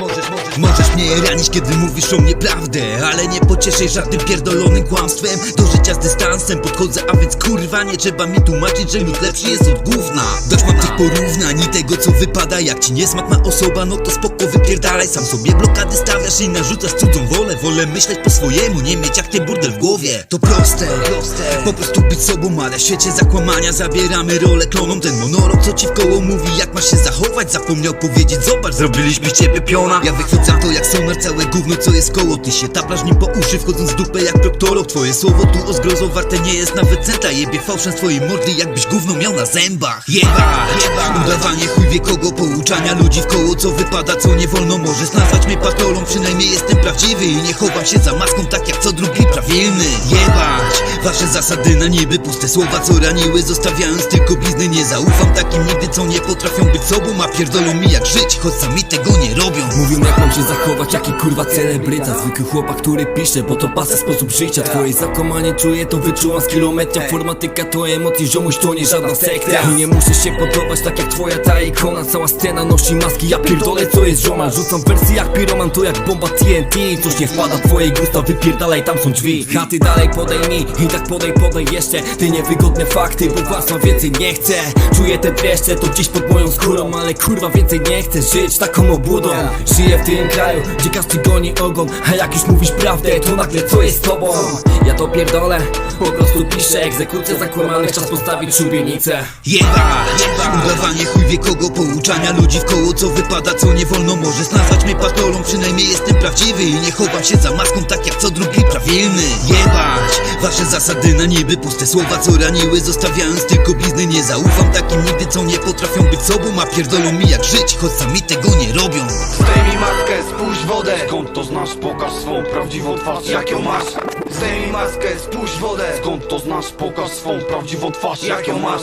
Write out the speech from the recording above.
Możesz, możesz, możesz mnie ranić, kiedy mówisz o mnie prawdę Ale nie pocieszaj żadnym pierdolonym kłamstwem. Do życia z dystansem podchodzę, a więc kurwa nie trzeba mi tłumaczyć, że lud lepszy jest od gówna porównań i tego co wypada. Jak ci nie smak ma osoba, no to spoko wypierdalaj Sam sobie. Blokady stawiasz i narzucasz cudzą wolę. Wolę myśleć po swojemu, nie mieć jak ten burdel w głowie. To proste, po prostu być sobą Ale w świecie zakłamania. Zabieramy rolę klonom. Ten monolog co ci w koło mówi jak masz się zachować? Zapomniał powiedzieć, zobacz, zrobiliśmy z ciebie piona. Ja wychwycam to jak sonar, całe gówno co jest koło. Ty się taplasz nim po uszy, wchodząc w dupę jak proktolog. Twoje słowo tu o zgrozo warte nie jest nawet centa. Jebie fałszem swojej mordy jakbyś gówno miał na zębach. Jeba, jeba Udawanie chuj wie kogo, pouczania ludzi w koło Co wypada, co nie wolno, możesz nazwać mnie patolą Przynajmniej jestem prawdziwy i nie chowam się za maską Tak jak co drugi prawilny. Jebać! Wasze zasady na niby, puste słowa co raniły Zostawiając tylko blizny, nie zaufam takim nigdy Co nie potrafią być sobą, a pierdolą mi jak żyć Choć sami tego nie robią. Mówią jak mam się zachować, jaki kurwa celebryta. Zwykły chłopak, który pisze, bo to pasy sposób życia. Twoje zakłamanie czuję, to wyczułam z kilometra Formatyka to emocje, ziomuś to nie żadna sekta I nie muszę się podobać, tak jak twoja ta ikona Cała scena nosi maski, ja pierdolę co jest żona Rzucam wersy jak piroman, to jak bomba TNT Coś nie wpada w twoje gusta, wypierdalaj, tam są drzwi. A ty dalej podejmij, i tak podej, podej jeszcze. Ty niewygodne fakty, bo własna więcej nie chcę. Czuję te dreszcze, to gdzieś pod moją skórą Ale kurwa więcej nie chcę żyć taką obłudą. Żyję w tym kraju, gdzie każdy goni ogon A jak już mówisz prawdę, to nagle co jest z tobą? Ja to pierdolę, po prostu piszę Egzekucja zakłamanych, czas postawić szubienicę. Jeba, jeba Udawanie chuj wie kogo, pouczania ludzi w koło Co wypada, co nie wolno, możesz nazwać mnie patolą Przynajmniej jestem prawdziwy i nie chowam się za maską Tak jak co drugi prawilny Jebać Wasze zasady na niby, puste słowa co raniły Zostawiając tylko blizny, nie zaufam takim nigdy Co nie potrafią być sobą, a pierdolą mi jak żyć Choć sami tego nie robią Zdejmij maskę, spójrz wodę Skąd to znasz? Pokaż swą prawdziwą twarz Jak ją masz? Zdejmij maskę, spójrz wodę Skąd to znasz? Pokaż swą prawdziwą twarz Jak ją masz?